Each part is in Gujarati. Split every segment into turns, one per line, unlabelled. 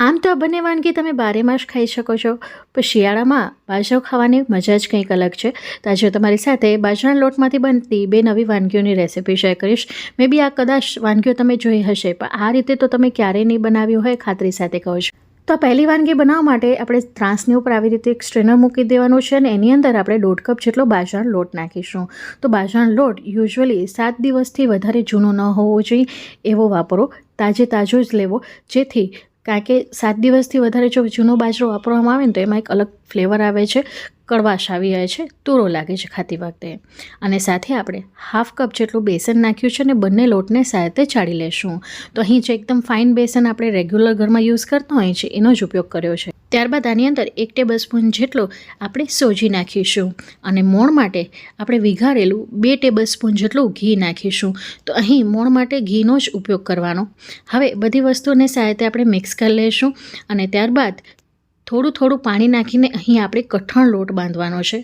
આમ તો આ બંને વાનગી તમે બારે માસ ખાઈ શકો છો. પણ શિયાળામાં બાજરો ખાવાની મજા જ કંઈક અલગ છે. તો આજે તમારી સાથે બાજરાના લોટમાંથી બનતી બે નવી વાનગીઓની રેસિપી શેર કરીશ. મે બી આ કદાચ વાનગીઓ તમે જોઈ હશે, પણ આ રીતે તો તમે ક્યારેય નહીં બનાવ્યું હોય, ખાતરી સાથે કહો છો. તો પહેલી વાનગી બનાવવા માટે આપણે ત્રાસની ઉપર આવી રીતે એક સ્ટ્રેનર મૂકી દેવાનું છે અને એની અંદર આપણે દોઢ કપ જેટલો બાજરાનો લોટ નાખીશું. તો બાજરાનો લોટ યુઝ્યુઅલી સાત દિવસથી વધારે જૂનો ન હોવો જોઈએ એવો વાપરો. તાજે તાજો જ લેવો. જેથી કારણ કે સાત દિવસથી વધારે જો જૂનો બાજરો વાપરવામાં આવે ને તો એમાં એક અલગ ફ્લેવર આવે છે. કડવાશ આવી જાય છે, તૂરો લાગે છે ખાતી વખતે. અને સાથે આપણે હાફ કપ જેટલું બેસન નાખ્યું છે અને બંને લોટને સાથે ચાળી લેશું. તો અહીં જે એકદમ ફાઇન બેસન આપણે રેગ્યુલર ઘરમાં યુઝ કરતા હોઈએ છીએ, એનો જ ઉપયોગ કર્યો છે. ત્યારબાદ આની અંદર એક ટેબલ સ્પૂન જેટલો આપણે સોજી નાખીશું. અને મોણ માટે આપણે વિઘારેલું બે ટેબલ સ્પૂન જેટલું ઘી નાખીશું. તો અહીં મોણ માટે ઘીનો જ ઉપયોગ કરવાનો. હવે બધી વસ્તુને સાથે આપણે મિક્સ કરી લઈશું અને ત્યારબાદ થોડું થોડું પાણી નાખીને અહીં આપણે કઠણ લોટ બાંધવાનો છે.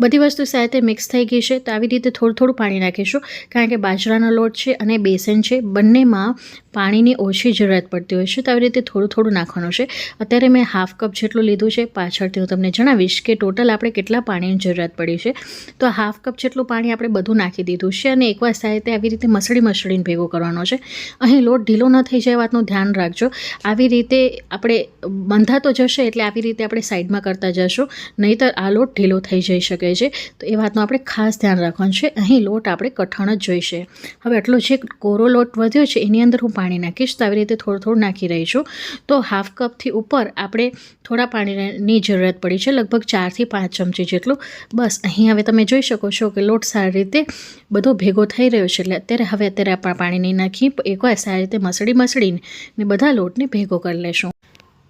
બધી વસ્તુ સાથે મિક્સ થઈ ગઈ છે. તો આવી રીતે થોડું થોડું પાણી નાખીશું. કારણ કે બાજરાનો લોટ છે અને બેસન છે. બંનેમાં પાણીની ઓછી જરૂરત પડતી હોય છે. તો આવી રીતે થોડું થોડું નાખવાનું છે. અત્યારે મેં હાફ કપ જેટલું લીધું છે. પાછળથી હું તમને જણાવીશ કે ટોટલ આપણે કેટલા પાણીની જરૂરત પડી છે. તો હાફ કપ જેટલું પાણી આપણે બધું નાખી દીધું છે અને એકવાર સાથે આવી રીતે મસળી મસળીને ભેગો કરવાનો છે. અહીં લોટ ઢીલો ન થઈ જાય વાતનું ધ્યાન રાખજો. આવી રીતે આપણે બંધાતો જશે એટલે આવી રીતે આપણે સાઈડમાં કરતા જશું. નહીંતર આ લોટ ઢીલો થઈ જઈ શકે છે, તો એ વાતનું આપણે ખાસ ધ્યાન રાખવાનું છે. અહીં લોટ આપણે કઠણ જ જોઈશે. હવે આટલો જે કોરો લોટ વધ્યો છે, એની અંદર હું પાણી નાખીશ. તો આવી રીતે થોડું થોડું નાખી રહી છું. તો હાફ કપથી ઉપર આપણે થોડા પાણીની જરૂરત પડી છે, લગભગ ચારથી પાંચ ચમચી જેટલું. બસ, અહીં હવે તમે જોઈ શકો છો કે લોટ સારી રીતે બધો ભેગો થઈ રહ્યો છે, એટલે અત્યારે હવે અત્યારે આપણે પાણી નહીં નાખી, એકવાર સારી રીતે મસળી મસળીને ને બધા લોટને ભેગો કરી લેશું.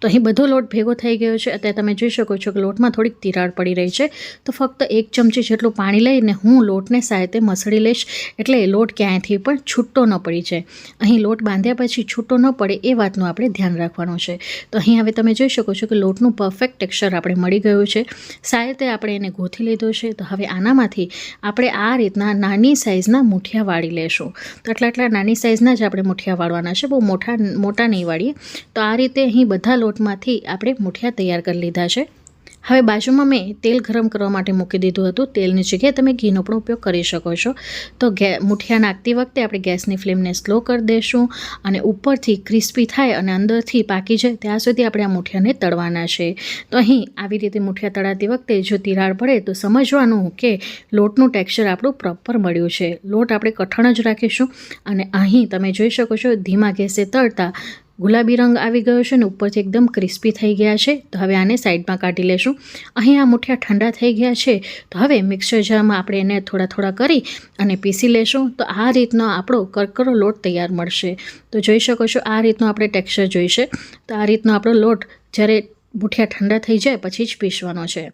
તો અહીં બધો લોટ ભેગો થઈ ગયો છે. અત્યારે તમે જોઈ શકો છો કે લોટમાં થોડીક તિરાડ પડી રહી છે. તો ફક્ત એક ચમચી જેટલું પાણી લઈને હું લોટને સાથે મસળી લઈશ. એટલે લોટ ક્યાંયથી પણ છૂટો ન પડી જાય. અહીં લોટ બાંધ્યા પછી છૂટો ન પડે એ વાતનું આપણે ધ્યાન રાખવાનું છે. તો અહીં હવે તમે જોઈ શકો છો કે લોટનું પરફેક્ટ ટેક્સચર આપણે મળી ગયું છે. સાથે આપણે એને ગોથી લીધો છે. તો હવે આનામાંથી આપણે આ રીતના નાની સાઇઝના મુઠિયા વાળી લેશું. તો આટલા આટલા નાની સાઇઝના જ આપણે મુઠિયા વાળવાના છે. બહુ મોટા મોટા નહીં વાળીએ. તો આ રીતે અહીં બધા લોટમાંથી આપણે મુઠિયા તૈયાર કરી લીધા છે. હવે બાજુમાં મેં તેલ ગરમ કરવા માટે મૂકી દીધું હતું. તેલની જગ્યાએ તમે ઘીનો પણ ઉપયોગ કરી શકો છો. તો ગે મુઠિયા નાખતી વખતે આપણે ગેસની ફ્લેમને સ્લો કરી દઈશું અને ઉપરથી ક્રિસ્પી થાય અને અંદરથી પાકી જાય ત્યાં સુધી આપણે આ મુઠિયાને તળવાના છે. તો અહીં આવી રીતે મુઠિયા તળાતી વખતે જો તિરાડ પડે તો સમજવાનું કે લોટનું ટેક્સચર આપણું પ્રોપર મળ્યું છે. લોટ આપણે કઠણ જ રાખીશું અને અહીં તમે જોઈ શકો છો ધીમા ગેસે તળતા ગુલાબી રંગ આવી ગયો છે ને ઉપરથી એકદમ ક્રિસ્પી થઈ ગયા છે. તો હવે આને સાઈડમાં કાઢી લેશું. અહીં આ મુઠિયા ઠંડા થઈ ગયા છે. તો હવે મિક્સર જારમાં આપણે એને થોડા થોડા કરી અને પીસી લેશું. તો આ રીતનો આપણો કરકરો લોટ તૈયાર મળશે. તો જોઈ શકો છો આ રીતનો આપણે ટેક્સચર જોઈશે. તો આ રીતનો આપણો લોટ જ્યારે મુઠિયા ઠંડા થઈ જાય પછી જ પીસવાનો છે.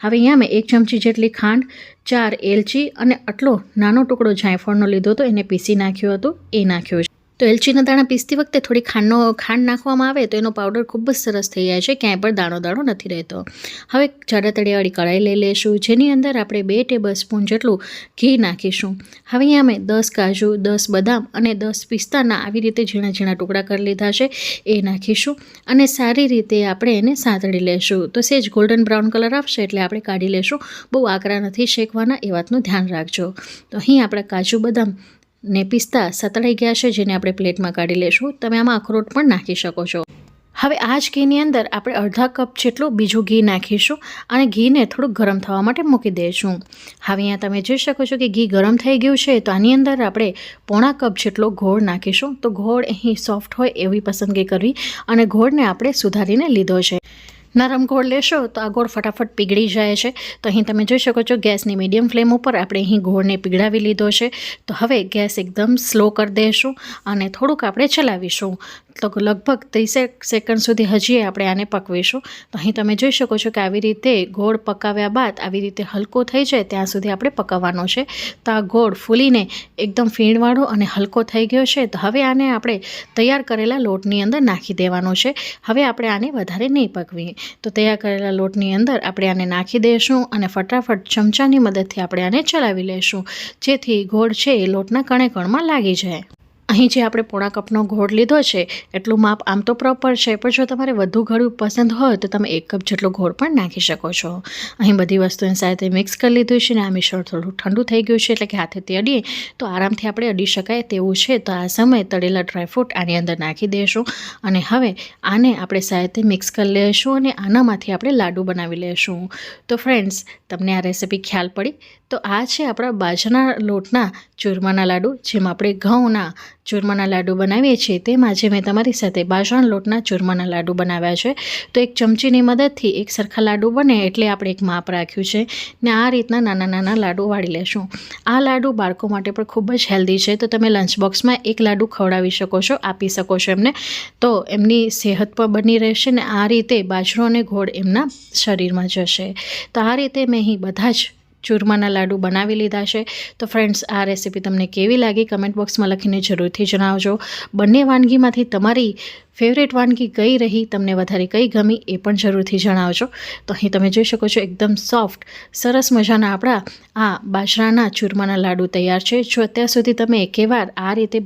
હવે અહીંયા મેં એક ચમચી જેટલી ખાંડ, ચાર એલચી અને આટલો નાનો ટુકડો જાયફળનો લીધો હતો એને પીસી નાખ્યો હતો. એ નાખ્યો છે. તો એલચીના દાણા પીસતી વખતે થોડી ખાંડનો ખાંડ નાખવામાં આવે તો એનો પાવડર ખૂબ જ સરસ થઈ જાય છે, ક્યાંય પણ દાણો દાણો નથી રહેતો. હવે જાડા તળિયાવાળી કઢાઈ લઈ લઈશું જેની અંદર આપણે બે ટેબલ સ્પૂન જેટલું ઘી નાખીશું. હવે અહીંયા મેં દસ કાજુ, દસ બદામ અને દસ પિસ્તાના આવી રીતે ઝીણા ઝીણા ટુકડા કરી લીધા છે, એ નાખીશું. અને સારી રીતે આપણે એને સાંતળી લેશું. તો સેજ ગોલ્ડન બ્રાઉન કલર આવશે એટલે આપણે કાઢી લેશું. બહુ આકરા નથી શેકવાના, એ વાતનું ધ્યાન રાખજો. તો અહીં આપણા કાજુ બદામ ને પિસ્તા સતળાઈ ગયા છે, જેને આપણે પ્લેટમાં કાઢી લેશું. તમે આમાં અખરોટ પણ નાખી શકો છો. હવે આ જ ઘીની અંદર આપણે અડધા કપ જેટલું બીજું ઘી નાખીશું અને ઘીને થોડુંક ગરમ થવા માટે મૂકી દઈશું. હવે અહીંયા તમે જોઈ શકો છો કે ઘી ગરમ થઈ ગયું છે, તો આની અંદર આપણે પોણા કપ જેટલો ગોળ નાખીશું. તો ગોળ અહીં સોફ્ટ હોય એવી પસંદગી કરવી અને ગોળને આપણે સુધારીને લીધો છે. નરમ ગોળ લેશો તો આ ગોળ ફટાફટ પીગળી જાય છે. તો અહીં તમે જોઈ શકો છો ગેસની મીડિયમ ફ્લેમ ઉપર આપણે અહીં ગોળને પીગળાવી લીધો છે. તો હવે ગેસ એકદમ સ્લો કરી દઈશું અને થોડુંક આપણે ચલાવીશું. તો લગભગ ત્રીસેક સેકન્ડ સુધી હજી આપણે આને પકવીશું. તો અહીં તમે જોઈ શકો છો કે આવી રીતે ગોળ પકાવ્યા બાદ આવી રીતે હલકો થઈ જાય ત્યાં સુધી આપણે પકાવવાનો છે. તો આ ગોળ ફૂલીને એકદમ ફીણવાળો અને હલકો થઈ ગયો છે. તો હવે આને આપણે તૈયાર કરેલા લોટની અંદર નાખી દેવાનો છે. હવે આપણે આને વધારે નહીં પકવીએ તો તૈયાર કરેલા લોટની અંદર આપણે આને નાખી દઈશું અને ફટાફટ ચમચાની મદદથી આપણે આને ચલાવી લઈશું, જેથી ગોળ છે એ લોટના કણે કણમાં લાગી જાય. અહીં જે આપણે પોણા કપનો ઘોળ લીધો છે, એટલું માપ આમ તો પ્રોપર છે, પણ જો તમારે વધુ ઘડું પસંદ હોય તો તમે એક કપ જેટલો ઘોળ પણ નાખી શકો છો. અહીં બધી વસ્તુની સાથે મિક્સ કરી લીધું છે ને આ મિશ્રણ થોડું ઠંડુ થઈ ગયું છે એટલે કે હાથેથી અડીએ તો આરામથી આપણે અડી શકાય તેવું છે. તો આ સમયે તળેલા ડ્રાયફ્રૂટ આની અંદર નાખી દઈશું અને હવે આને આપણે સાથે મિક્સ કરી લઈશું અને આનામાંથી આપણે લાડુ બનાવી લઈશું તો ફ્રેન્ડ્સ તમને આ રેસીપી ખ્યાલ પડી? તો આ છે આપણા બાજરાના લોટના ચૂરમાના લાડુ, જેમાં આપણે ઘઉંના ચૂરમાના લાડુ બનાવીએ છીએ તેમાં જે મેં તમારી સાથે બાજરાના લોટના ચૂરમાના લાડુ બનાવ્યા છે. તો એક ચમચીની મદદથી એક સરખા લાડુ બને એટલે આપણે એક માપ રાખ્યું છે ને આ રીતના નાના નાના લાડુ વાળી લેશું. આ લાડુ બાળકો માટે પણ ખૂબ જ હેલ્ધી છે. તો તમે લંચ બોક્સમાં એક લાડુ ખવડાવી શકો છો, આપી શકો છો એમને. તો એમની સેહત પણ બની રહેશે ને આ રીતે બાજરો અને ગોળ એમના શરીરમાં જશે. તો આ રીતે મેં અહીં બધા જ ચૂરમાના લાડુ બનાવી લીધા છે. તો ફ્રેન્ડ્સ આ રેસીપી તમને કેવી લાગી? કમેન્ટ બોક્સમાં લખીને જરૂરથી જણાવજો. બંને વાનગીમાંથી તમારી ફેવરેટ વાનગી કઈ રહી, તમને વધારે કઈ ગમી એ પણ જરૂરથી જણાવજો. તો અહીં તમે જોઈ શકો છો એકદમ સોફ્ટ સરસ મજાના આપણા આ બાજરાના ચૂરમાના લાડુ તૈયાર છે. જો અત્યાર સુધી તમે એકેવાર આ રીતે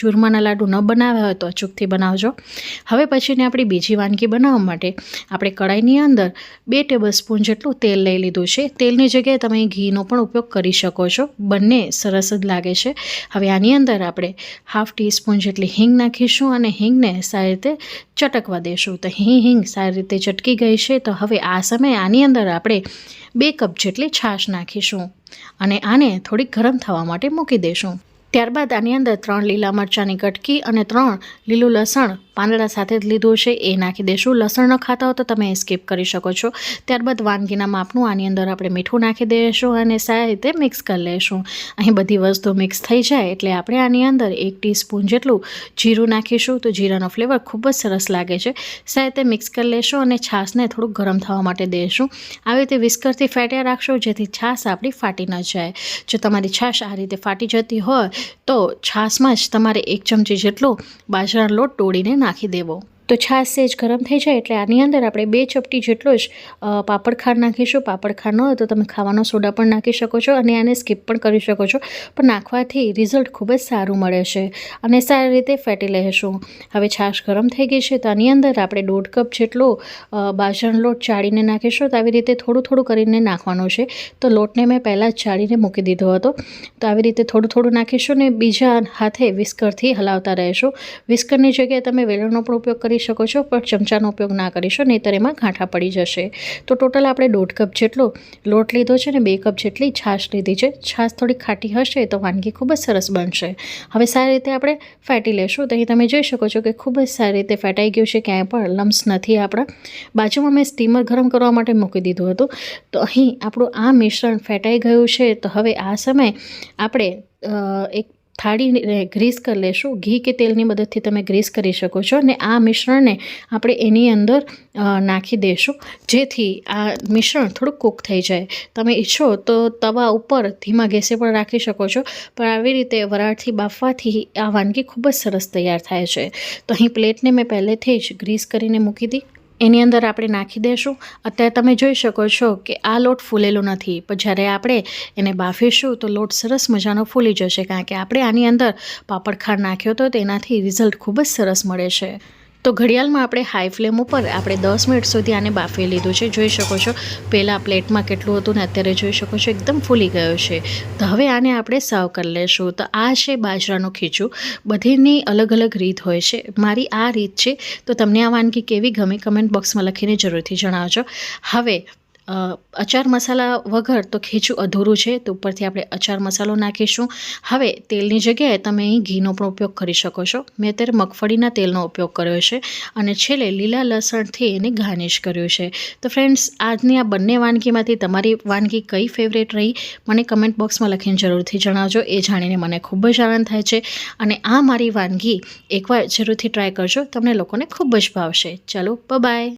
ચૂરમાના લાડુ ન બનાવ્યા હોય તો અચૂકથી બનાવજો. હવે પછીની આપણી બીજી વાનગી બનાવવા માટે આપણે કડાઈની અંદર બે ટેબલ સ્પૂન જેટલું તેલ લઈ લીધું છે. તેલની જગ્યાએ તમે ઘીનો પણ ઉપયોગ કરી શકો છો. બંને સરસ જ લાગે છે. હવે આની અંદર આપણે હાફ ટીસ્પૂન જેટલી હિંગ નાખીશું અને હિંગને સારી રીતે ચટકવા દેશું. તો હિંગ હિંગ સારી રીતે ચટકી ગઈ છે. તો હવે આ સમયે આની અંદર આપણે બે કપ જેટલી છાશ નાખીશું અને આને થોડીક ગરમ થવા માટે મૂકી દઈશું ત્યારબાદ આની અંદર ત્રણ લીલા મરચાંની કટકી અને ત્રણ લીલું લસણ પાંદડા સાથે જ લીધું છે. એ નાખી દઈશું લસણ ન ખાતા હો તો તમે સ્કીપ કરી શકો છો. ત્યારબાદ વાનગીના માપનું આની અંદર આપણે મીઠું નાખી દઈશું અને સારી રીતે મિક્સ કરી લઈશું અહીં બધી વસ્તુ મિક્સ થઈ જાય એટલે આપણે આની અંદર એક ટીસ્પૂન જેટલું જીરું નાખીશું. તો જીરાનો ફ્લેવર ખૂબ જ સરસ લાગે છે. સારી રીતે મિક્સ કરી લેશું અને છાશને થોડુંક ગરમ થવા માટે દઈશું આવી રીતે વિસ્કરથી ફેટ્યા રાખશો જેથી છાશ આપણી ફાટી ન જાય. જો તમારી છાશ આ રીતે ફાટી જતી હોય તો છાશમાં જ તમારે એક ચમચી જેટલો બાજરાનો લોટ તોડીને નાખી દેવો તો છાશ સેજ ગરમ થઈ જાય એટલે આની અંદર આપણે બે ચપટી જેટલો જ પાપડ નાખીશું. પાપડ ન હોય તો તમે ખાવાનો સોડા પણ નાખી શકો છો અને આને સ્કીપ પણ કરી શકો છો. પણ નાખવાથી રિઝલ્ટ ખૂબ જ સારું મળે છે અને સારી રીતે ફેટી લેશું. હવે છાશ ગરમ થઈ ગઈ છે તો આની અંદર આપણે દોઢ કપ જેટલો બાજરાનો લોટ ચાળીને નાખીશું. તો આવી રીતે થોડું થોડું કરીને નાખવાનું છે. તો લોટને મેં પહેલાં જ ચાળીને મૂકી દીધો હતો. તો આવી રીતે થોડું થોડું નાખીશું ને બીજા હાથે વિસ્કરથી હલાવતા રહેશું. વિસ્કરની જગ્યાએ તમે વેલણનો પણ ઉપયોગ કરી કરી શકો છો, પણ ચમચાનો ઉપયોગ ના કરીશો, નહીંતર એમાં ગાંઠા પડી જશે. તો ટોટલ આપણે દોઢ કપ જેટલો લોટ લીધો છે ને બે કપ જેટલી છાશ લીધી છે. છાશ થોડી ખાટી હશે તો વાનગી ખૂબ જ સરસ બનશે. હવે સારી રીતે આપણે ફેટી લેશું. તો અહીં તમે જોઈ શકો છો કે ખૂબ જ સારી રીતે ફેટાઈ ગયું છે, ક્યાંય પણ લમ્સ નથી આપણા. બાજુમાં મેં સ્ટીમર ગરમ કરવા માટે મૂકી દીધું હતું. તો અહીં આપણું આ મિશ્રણ ફેટાઈ ગયું છે. તો હવે આ સમયે આપણે એક થાળીને ગ્રીસ કરી લેશું. ઘી કે તેલની મદદથી તમે ગ્રીસ કરી શકો છો અને આ મિશ્રણને આપણે એની અંદર નાખી દઈશું જેથી આ મિશ્રણ થોડુંક કૂક થઈ જાય. તમે ઈચ્છો તો તવા ઉપર ધીમા ગેસે પણ રાખી શકો છો. પણ આવી રીતે વરાળથી બાફવાથી આ વાનગી ખૂબ જ સરસ તૈયાર થાય છે. તો અહીં પ્લેટને મેં પહેલેથી જ ગ્રીસ કરીને મૂકી દી. એની અંદર આપણે નાખી દઈશું અત્યારે તમે જોઈ શકો છો કે આ લોટ ફૂલેલો નથી. પણ જ્યારે આપણે એને બાફીશું તો લોટ સરસ મજાનો ફૂલી જશે. કારણ કે આપણે આની અંદર પાપડ ખાંડ નાખ્યો હતો તેનાથી રિઝલ્ટ ખૂબ જ સરસ મળે છે. તો ઘડિયાળમાં આપણે હાઈ ફ્લેમ ઉપર આપણે દસ મિનિટ સુધી આને બાફી લીધું છે. જોઈ શકો છો, પહેલાં પ્લેટમાં કેટલું હતું ને અત્યારે જોઈ શકો છો, એકદમ ફૂલી ગયો છે. તો હવે આને આપણે સર્વ કરી લેશું. તો આ છે બાજરાનું ખીચું. બધીની અલગ અલગ રીત હોય છે. મારી આ રીત છે. તો તમને આ વાનગી કેવી ગમે? કમેન્ટ બોક્સમાં લખીને જરૂરથી જણાવજો. હવે અચાર મસાલા વગર તો ખીચું અધૂરું છે, તો ઉપરથી આપણે અચાર મસાલો નાખીશું. હવે તેલની જગ્યાએ તમે અહીં ઘીનો પણ ઉપયોગ કરી શકો છો. મેં અત્યારે મગફળીના તેલનો ઉપયોગ કર્યો છે અને છેલ્લે લીલા લસણથી એને ગાર્નિશ કર્યું છે. તો ફ્રેન્ડ્સ, આજની આ બંને વાનગીમાંથી તમારી વાનગી કઈ ફેવરેટ રહી, મને કમેન્ટ બોક્સમાં લખીને જરૂરથી જણાવજો. એ જાણીને મને ખૂબ જ આનંદ થાય છે. અને આ મારી વાનગી એકવાર જરૂરથી ટ્રાય કરજો. તમને લોકોને ખૂબ જ ભાવશે. ચાલો બાય